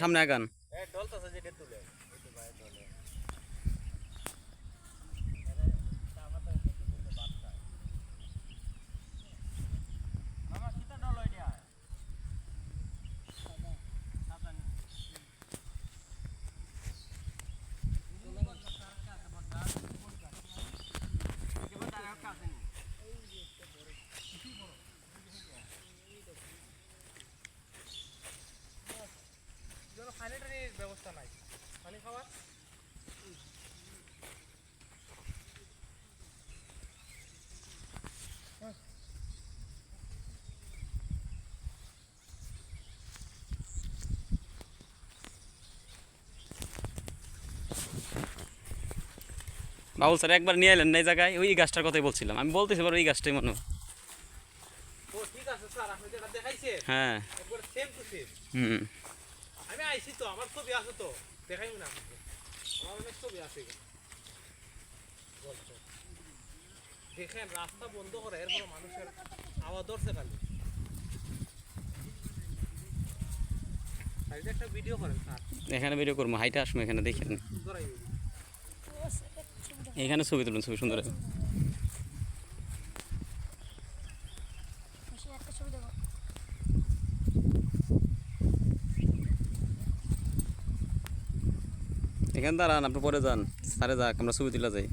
সামনে আগান। ব্যবস্থা নাই। পানি খাওয়ার বাবুল স্যার একবার নিয়ে এলেন না এই জায়গায়? ওই গাছটার কথাই বলছিলাম। আমি বলতেছি এবার ওই গাছটাই মনে হয়। হ্যাঁ। হুম। আমি আইছি তো আমার ছবি আছে তো দেখাই না আমার অনেক ছবি আছে বলছো। দেখেন রাস্তা বন্ধ করে এরপর মানুষের আওয়াজ ধরছে খালি। একটা ভিডিও করেন স্যার। এখানে ভিডিও করব হাইটা আসব এখানে দেখেন ধরাই এখানে ছবি তুলুন ছবি সুন্দর আছে। একটা ছবি দেখো এখানে দাঁড়ান আপনি পরে যান। সারে যাক আমরা ছবি তুলে যাই।